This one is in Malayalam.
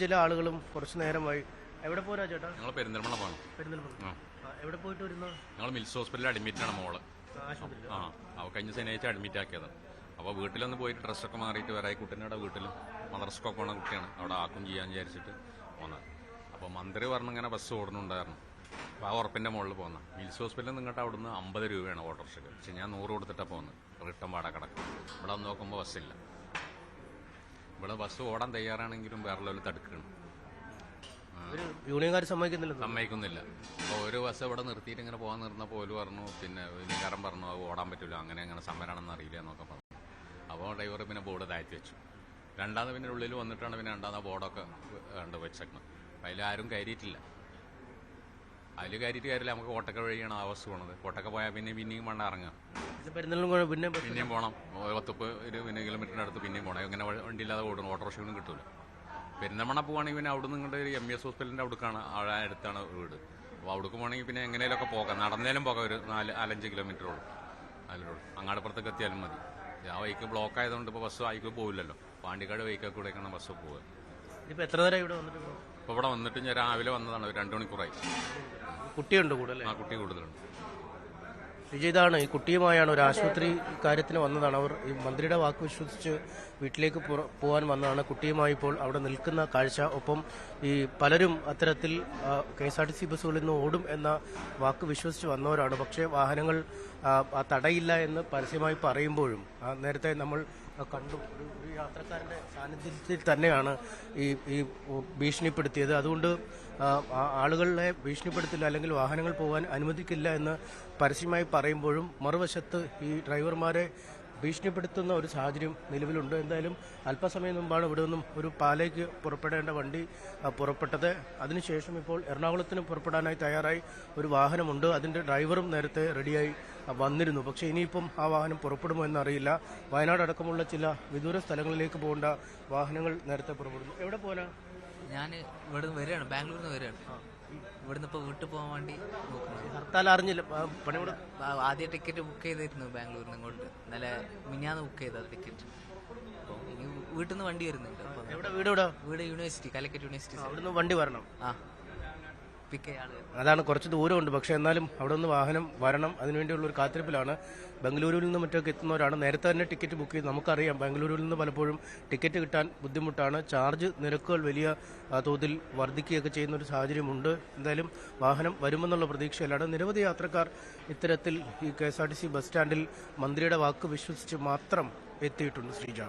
ചില ആളുകളും കുറച്ചു നേരമായി. എവിടെ പോരാ ചേട്ടാ? ഞങ്ങൾ പെരിന്തൽമണ്ണ പോകണം പെരുന്തൽമണ്ണ. എവിടെ പോയിട്ട് വരുന്ന? ഞങ്ങൾ മിൽസ് ഹോസ്പിറ്റലിൽ അഡ്മിറ്റ് ആണ് മോൾ. ആ അവ കഴിഞ്ഞ ശനിയാഴ്ച അഡ്മിറ്റ് ആക്കിയത്. അപ്പോൾ വീട്ടിലൊന്ന് പോയിട്ട് ഡ്രസ്സൊക്കെ മാറിയിട്ട് വരായി കുട്ടീന്റെ വീട്ടിൽ മദർസ്കൊക്കെ പോണ കുട്ടിയാണ്. അവിടെ ആക്കും ചെയ്യാൻ വിചാരിച്ചിട്ട് പോന്നത്. അപ്പോൾ മന്ത്രി പറഞ്ഞു ഇങ്ങനെ ബസ് ഓടുന്നുണ്ടായിരുന്നു. അപ്പോൾ ആ ഉറപ്പിന്റെ മുകളിൽ പോകുന്ന മിൽസ് ഹോസ്പിറ്റലിൽ നിന്നിട്ട് അവിടുന്ന് അമ്പത് രൂപയാണ് ഓട്ടോറിക്ഷയ്ക്ക് പക്ഷെ ഞാൻ നൂറ് കൊടുത്തിട്ടാണ് പോകുന്നത് റിട്ടേൺ പാടാ കിടക്കും ഇവിടെ നോക്കുമ്പോൾ ബസ്സില്ല ഇവിടെ ബസ് ഓടാൻ തയ്യാറാണെങ്കിലും വേറെ ലെവലിൽ തടുക്കണം യൂണിയൻകാർ സമ്മതിക്കുന്നില്ല സമ്മതിക്കുന്നില്ല. അപ്പോൾ ഒരു ബസ് ഇവിടെ നിർത്തിയിട്ട് ഇങ്ങനെ പോകാൻ നിർന്ന പോലും പറഞ്ഞു പിന്നെ വിനികാരം പറഞ്ഞു അത് ഓടാൻ പറ്റില്ല അങ്ങനെ അങ്ങനെ സമരമാണെന്ന് അറിയില്ല എന്നൊക്കെ പറഞ്ഞു. അപ്പോൾ ഡ്രൈവർ പിന്നെ ബോർഡ് താഴ്ത്തി വെച്ചു. രണ്ടാമത് പിന്നെ ഉള്ളിൽ വന്നിട്ടാണ് പിന്നെ രണ്ടാമത് ബോർഡൊക്കെ കണ്ട് വെച്ചേക്കുന്നത് അതിലാരും അതിൽ ആരും കയറിയിട്ടില്ല. അതിൽ കയറിയിട്ട് കാര്യമില്ല. നമുക്ക് കോട്ടക്ക വഴിയാണ് ആവശ്യം ബസ് പോണത്. കോട്ടക്ക പോയാൽ പിന്നെ പിന്നെയും വേണ്ട ഇറങ്ങുക. പെരുന്തൽമണ്ണ പിന്നെ പിന്നെയും പോകണം പത്തുപ്പ് ഒരു പിന്നെ കിലോമീറ്ററിന്റെ അടുത്ത് പിന്നെയും പോകണം ഇങ്ങനെ വണ്ടി ഇല്ലാതെ ഓടണം ഓട്ടോറിക്ഷയൊന്നും കിട്ടൂല. പെരുന്തമണ പോവാണെങ്കിൽ പിന്നെ അവിടെ നിങ്ങളുടെ ഒരു എം എസ് ഹോസ്പിറ്റലിന്റെ അവിടേക്കാണ്. അവിടെ അടുത്താണ് വീട്. അപ്പോൾ അവിടേക്ക് പോകണമെങ്കിൽ പിന്നെ എങ്ങനെയൊക്കെ പോകാം. നടന്നേലും പോകാം. ഒരു നാല് നാലഞ്ച് കിലോമീറ്റർ അതിലോട് അങ്ങാടപ്പുറത്തേക്ക് എത്തിയാലും മതി. ആ വൈക്ക് ബ്ലോക്ക് ആയതുകൊണ്ട് ഇപ്പോൾ ബസ് ആയിക്കോ പോവില്ലല്ലോ. പാണ്ടിക്കാട് വൈക്കൊക്കെ കൂടെയൊക്കെയാണ് ബസ് പോവുക. ഇപ്പൊ എത്ര നേരം ഇവിടെ വന്നിട്ട് ഇപ്പോൾ ഇവിടെ വന്നിട്ട് ഞാൻ രാവിലെ വന്നതാണ് ഒരു രണ്ട് മണിക്കൂറായി. കുട്ടിയുണ്ട് കൂടുതൽ ആ കുട്ടി കൂടുതലുണ്ട്. വിജയ് ഇതാണ് ഈ കുട്ടിയുമായാണ് ഒരു ആശുപത്രി കാര്യത്തിന് വന്നതാണ്. അവർ ഈ മന്ത്രിയുടെ വാക്ക് വിശ്വസിച്ച് വീട്ടിലേക്ക് പോകാൻ വന്നതാണ്. കുട്ടിയുമായി ഇപ്പോൾ അവിടെ നിൽക്കുന്ന കാഴ്ച. ഒപ്പം ഈ പലരും അത്തരത്തിൽ K S R T C ബസ്സുകളിൽ നിന്ന് ഓടും എന്ന വാക്ക് വിശ്വസിച്ച് വന്നവരാണ്. പക്ഷേ വാഹനങ്ങൾ തടയില്ല എന്ന് പരസ്യമായി പറയുമ്പോഴും നേരത്തെ നമ്മൾ കണ്ടു. ഒരു യാത്രക്കാരന്റെ സാന്നിധ്യത്തിൽ തന്നെയാണ് ഈ ഈ ഭീഷണിപ്പെടുത്തിയത്. അതുകൊണ്ട് ആളുകളെ ഭീഷണിപ്പെടുത്തില്ല അല്ലെങ്കിൽ വാഹനങ്ങൾ പോകാൻ അനുവദിക്കില്ല എന്ന് പരസ്യമായി പറയുമ്പോഴും മറുവശത്ത് ഈ ഡ്രൈവർമാരെ ഭീഷണിപ്പെടുത്തുന്ന ഒരു സാഹചര്യം നിലവിലുണ്ട്. എന്തായാലും അല്പസമയം മുമ്പാണ് ഇവിടെ നിന്നും ഒരു പാലേക്ക് പുറപ്പെടേണ്ട വണ്ടി പുറപ്പെട്ടത്. അതിനുശേഷം ഇപ്പോൾ എറണാകുളത്തിന് പുറപ്പെടാനായി തയ്യാറായി ഒരു വാഹനമുണ്ട്. അതിന്റെ ഡ്രൈവറും നേരത്തെ റെഡിയായി വന്നിരുന്നു. പക്ഷേ ഇനിയിപ്പം ആ വാഹനം പുറപ്പെടുമോ എന്നറിയില്ല. വയനാട് അടക്കമുള്ള ചില വിദൂര സ്ഥലങ്ങളിലേക്ക് പോകേണ്ട വാഹനങ്ങൾ നേരത്തെ പുറപ്പെടുന്നു. എവിടെ പോകാനാ? ഞാൻ ഇവിടെ നിന്ന് വരികയാണ്. ബാംഗ്ലൂരിൽ നിന്ന് വരികയാണ് ഇവിടുന്ന് ഇപ്പോൾ വീട്ടിൽ പോകാൻ വേണ്ടി ഹർത്താൽ അറിഞ്ഞില്ല. പണിയോട് ആദ്യ ടിക്കറ്റ് ബുക്ക് ചെയ്തിരുന്നു ബാംഗ്ലൂരിൽ നിന്ന് ഇങ്ങോട്ട്. ഇന്നലെ മിഞ്ഞാന്ന് ബുക്ക് ചെയ്ത ടിക്കറ്റ് വീട്ടിൽ നിന്ന് വണ്ടി വരുന്നുണ്ട്. വീട് വീട് യൂണിവേഴ്സിറ്റി കാലിക്കറ്റ് യൂണിവേഴ്സിറ്റി. അവിടുന്ന് വണ്ടി വരണം. ആ. അതാണ് കുറച്ച് ദൂരമുണ്ട്. പക്ഷെ എന്നാലും അവിടെ നിന്ന് വാഹനം വരണം. അതിനുവേണ്ടിയുള്ള ഒരു കാത്തിരിപ്പിലാണ്. ബംഗളൂരുവിൽ നിന്ന് മറ്റൊക്കെ എത്തുന്നവരാണ്. നേരത്തെ തന്നെ ടിക്കറ്റ് ബുക്ക് ചെയ്ത് നമുക്കറിയാം. ബംഗളൂരുവിൽ നിന്ന് പലപ്പോഴും ടിക്കറ്റ് കിട്ടാൻ ബുദ്ധിമുട്ടാണ്. ചാർജ് നിരക്കുകൾ വലിയ തോതിൽ വർദ്ധിക്കുകയൊക്കെ ചെയ്യുന്ന ഒരു സാഹചര്യമുണ്ട്. എന്തായാലും വാഹനം വരുമെന്നുള്ള പ്രതീക്ഷയിലാണ്. നിരവധി യാത്രക്കാർ ഇത്തരത്തിൽ ഈ കെ ബസ് സ്റ്റാൻഡിൽ മന്ത്രിയുടെ വാക്ക് വിശ്വസിച്ച് മാത്രം എത്തിയിട്ടുണ്ട് ശ്രീജ.